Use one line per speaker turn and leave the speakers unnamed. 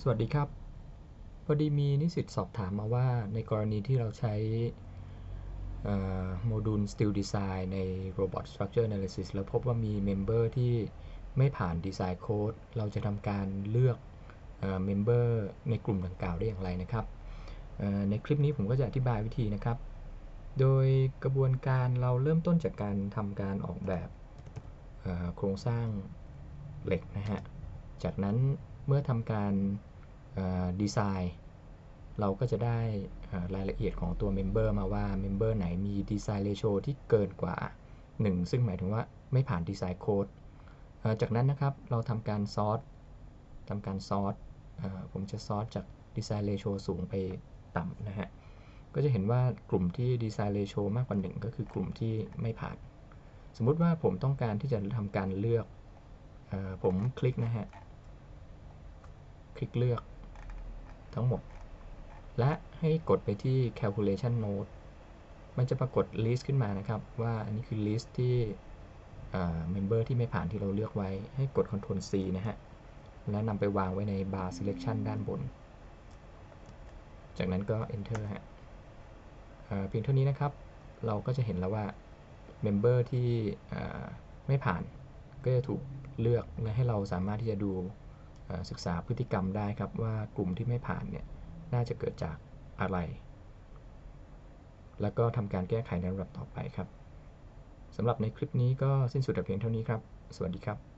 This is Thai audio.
สวัสดีครับ พอดีมีนิสิตสอบถามมาว่าในกรณีที่เราใช้โมดูล Still Design ใน Robot Structure Analysis แล้วพบว่ามีเมมเบอร์ที่ไม่ผ่าน Design Code เราจะทำการเลือกเมมเบอร์ในกลุ่มดังกล่าวได้อย่างไรนะครับ ในคลิปนี้ผมก็จะอธิบายวิธีนะครับ โดยกระบวนการเราเริ่มต้นจากการทำการออกแบบโครงสร้างเหล็กนะฮะ จากนั้น เมื่อทำการดีไซน์เราก็จะได้รายละเอียดของตัวเมมเบอร์มาว่าเมมเบอร์ไหนมีดีไซน์เรโชที่เกินกว่า 1 ซึ่งหมายถึงว่าไม่ผ่านดีไซน์โค้ดจากนั้นนะครับเราทำการซอร์ตทำการซอร์ตผมจะซอร์ตจากดีไซน์เรโชสูงไปต่ำนะฮะ ก็จะเห็นว่ากลุ่มที่ดีไซน์เรโชมากกว่า 1 ก็คือกลุ่มที่ไม่ผ่าน สมมุติว่าผมต้องการที่จะทำการเลือกอผมคลิกนะฮะ คลิกเลือกทั้งหมด และให้กดไปที่ calculation node มันจะปรากฏ list ขึ้นมานะครับ ว่าอันนี้คือ list ที่ member ที่ไม่ผ่านที่เราเลือกไว้ ให้กด control C นะฮะ แล้วนำไปวางไว้ใน bar selection ด้านบน จากนั้นก็ enter ฮะเพียงเท่านี้นะครับ เราก็จะเห็นแล้วว่า member ที่ไม่ผ่านก็จะถูกเลือกและให้เราสามารถที่จะดู ศึกษาพฤติกรรมได้ครับว่ากลุ่มที่ไม่ผ่านเนี่ยน่าจะเกิดจากอะไร แล้วก็ทำการแก้ไขในระดับต่อไปครับสำหรับในคลิปนี้ก็สิ้นสุดแต่เพียงเท่านี้ครับ สวัสดีครับ